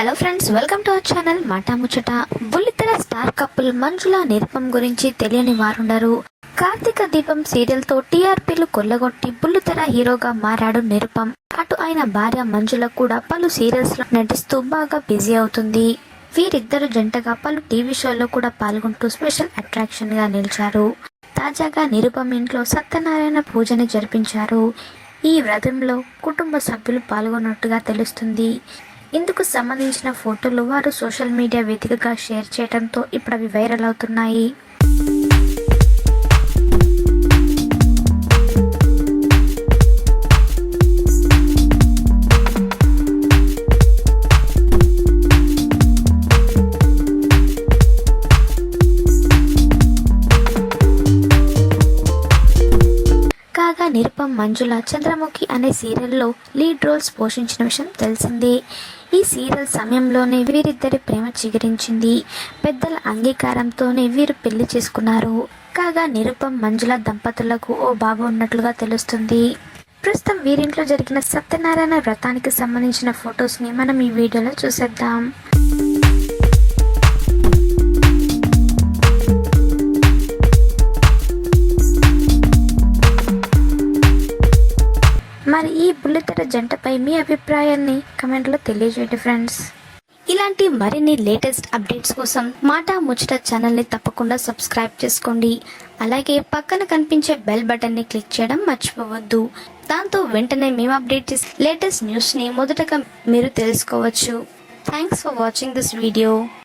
Hello friends welcome to our channel మాటా ముచ్చట బుల్లితెర స్టార్ కపుల్ మంజుల నిరుపం గురించి తెలియని వారుండరు. కార్తీక దీపం సీరియల్తో టీఆర్పీలు కొల్లగొట్టి బుల్లితెర హీరోగా మారాడు నిరుపం. అటు ఆయన భార్య మంజుల కూడా పలు సీరియల్స్లో నటిస్తూ బాగా బిజీ అవుతుంది. వీరిద్దరు జంటగా పలు టీవీ షోల్లో కూడా పాల్గొంటూ స్పెషల్ అట్రాక్షన్గా నిలిచారు. తాజాగా నిరుపం ఇంట్లో సత్యనారాయణ పూజని జరిపించారు. ఈ వ్రతంలో కుటుంబ సభ్యులు పాల్గొన్నట్టుగా తెలుస్తుంది. ఇందుకు సంబంధించిన ఫోటోలు వారు సోషల్ మీడియా వేదికగా షేర్ చేయడంతో ఇప్పుడు అవి వైరల్ అవుతున్నాయి. కాగా నిరుపం మంజుల చంద్రముఖి అనే సీరియల్లో లీడ్ రోల్స్ పోషించిన విషయం తెలిసిందే. ఈ సీరియల్ సమయంలోనే వీరిద్దరి ప్రేమ చిగురించింది. పెద్దల అంగీకారంతోనే వీరు పెళ్ళి చేసుకున్నారు. కాగా నిరుపం మంజుల దంపతులకు ఓ బాబు ఉన్నట్లుగా తెలుస్తుంది. ప్రస్తుతం వీరింట్లో జరిగిన సత్యనారాయణ వ్రతానికి సంబంధించిన ఫొటోస్ని మనం ఈ వీడియోలో చూసేద్దాం. మరి ఈ బుల్లితెర జంటపై మీ అభిప్రాయాన్ని కమెంట్లో తెలియజేయండి ఫ్రెండ్స్. ఇలాంటి మరిన్ని లేటెస్ట్ అప్డేట్స్ కోసం మాటా ముచ్చట ఛానల్ని తప్పకుండా సబ్స్క్రైబ్ చేసుకోండి. అలాగే పక్కన కనిపించే బెల్ బటన్ని క్లిక్ చేయడం మర్చిపోవద్దు. దాంతో వెంటనే మేము అప్డేట్ లేటెస్ట్ న్యూస్ని మొదటగా మీరు తెలుసుకోవచ్చు. Thanks for watching this video